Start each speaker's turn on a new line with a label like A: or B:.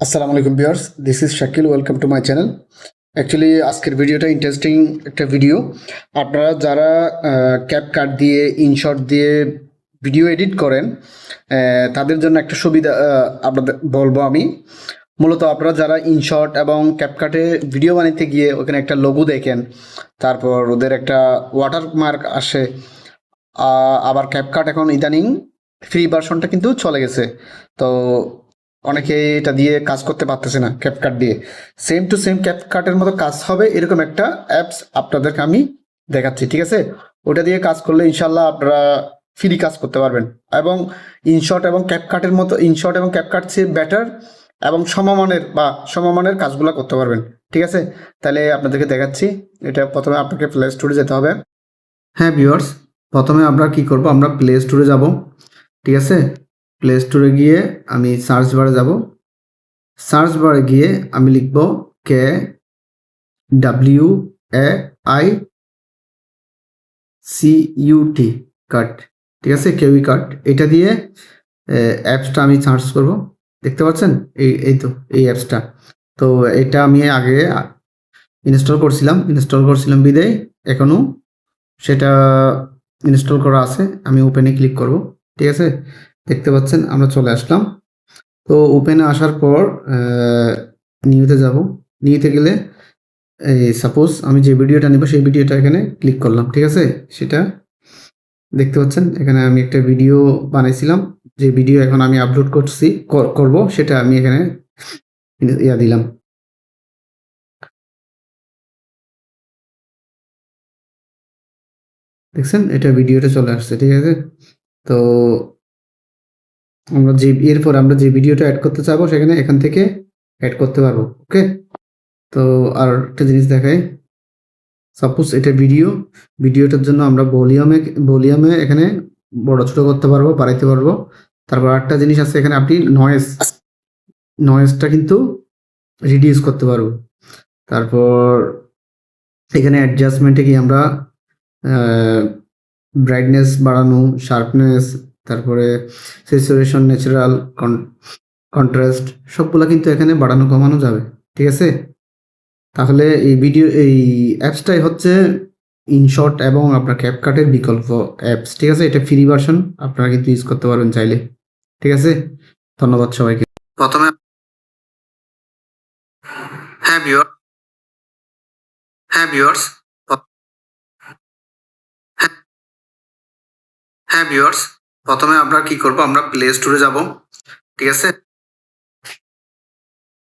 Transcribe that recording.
A: আসসালামু আলাইকুম viewers this is Shakil welcome to my channel actually আজকের ভিডিওটা ইন্টারেস্টিং একটা ভিডিও আপনারা যারা ক্যাপ কার্ড দিয়ে ইনশট দিয়ে ভিডিও এডিট করেন তাদের জন্য একটা সুবিধা আপনাদের বলব আমি। মূলত আপনারা যারা ইনশট এবং ক্যাপকাটে ভিডিও বানাইতে গিয়ে ওখানে একটা লোগো দেখেন তারপর ওদের একটা ওয়াটারমার্ক আসে আহ, আবার ক্যাপকাট এখন ইদানিং ফ্রি ভার্সনটা কিন্তু চলে গেছে। তো অনেকে এটা দিয়ে কাজ করতে পারতেছে না ক্যাপকাট দিয়ে। সেম টু সেম ক্যাপকাটের মতো কাজ হবে, এরকম একটা অ্যাপস আপনাদেরকে আমি দেখাচ্ছি, ঠিক আছে? ওটা দিয়ে কাজ করলে ইনশাল্লাহ আপনারা ফ্রি কাজ করতে পারবেন। এবং ইনশর্ট এবং ক্যাপকাটের মতো ইনশর্ট এবং ক্যাপকাট চেয়ে বেটার এবং সমমানের বা সমমানের কাজগুলো করতে পারবেন, ঠিক আছে? তাহলে আপনাদেরকে দেখাচ্ছি, এটা প্রথমে আপনাকে প্লে স্টোরে যেতে হবে। হ্যাঁ ভিউয়ার্স প্রথমে আমরা কি করব, আমরা প্লে স্টোরে যাব, ঠিক আছে? প্লে স্টোরে গিয়ে আমি সার্চ বারে যাব। সার্চ বারে গিয়ে আমি লিখব K W A I C U T cut ঠিক আছে? কেউই কাট এটা দিয়ে অ্যাপসটা আমি সার্চ করব। দেখতে পাচ্ছেন? এই এই তো, এই অ্যাপসটা তো এটা আমি আগে ইনস্টল করছিলাম। ইনস্টল করছিলাম বিদায়। এখনও সেটা ইনস্টল করা আছে। আমি ওপেনে ক্লিক করব। ঠিক আছে? দেখতে পাচ্ছেন, আমরা চলে আসলাম। তো ওপেনে আসার পর নিউতে যাব। নিউতে গেলে, এই সাপোজ আমি যে ভিডিওটা নেব, সেই ভিডিওটা এখানে ক্লিক করলাম, ঠিক আছে? সেটা দেখতে পাচ্ছেন, এখানে আমি একটা ভিডিও বানাইছিলাম। যে ভিডিও এখন আমি আপলোড করছি, কর- করব, সেটা আমি এখানে ইয়া দিলাম। দেখছেন? এটা ভিডিওটা চলে আসছে, ঠিক আছে? তো আমরা যে, এরপর আমরা যে ভিডিওটা অ্যাড করতে চাবো, সেখানে এখান থেকে অ্যাড করতে পারব ওকে তো আর একটা জিনিস দেখাই। সাপোজ এটা ভিডিও ভিডিওটার জন্য আমরা ভলিউমে ভলিউমে এখানে বড় ছোট করতে পারব, বাড়াইতে পারব। তারপর আরেকটা জিনিস আছে, এখানে আপনি নয়েজ নয়েজটা কিন্তু রিডিউস করতে পারব। তারপর এখানে অ্যাডজাস্টমেন্টে কি আমরা ব্রাইটনেস বাড়ানো শার্পনেস তারপরে সেচুরেশন ন্যাচারাল কন্ট্রাস্ট সবগুলো কিন্তু এখানে বাড়ানো কমানো যাবে, ঠিক আছে? তাহলে এই ভিডিও এই অ্যাপসটাই হচ্ছে ইনশট এবং আপনার ক্যাপকাটের বিকল্প অ্যাপস, ঠিক আছে? এটা ফ্রি ভার্সন আপনারা কিন্তু ইউজ করতে পারবেন চাইলে, ঠিক আছে? ধন্যবাদ সবাইকে। প্রথমে হ্যাঁ ভিউয়ার হ্যাঁ ভিউয়ার্স হ্যাঁ ভিউয়ার্স প্রথমে আমরা কি করব? আমরা প্লে স্টোরে যাব। ঠিক আছে?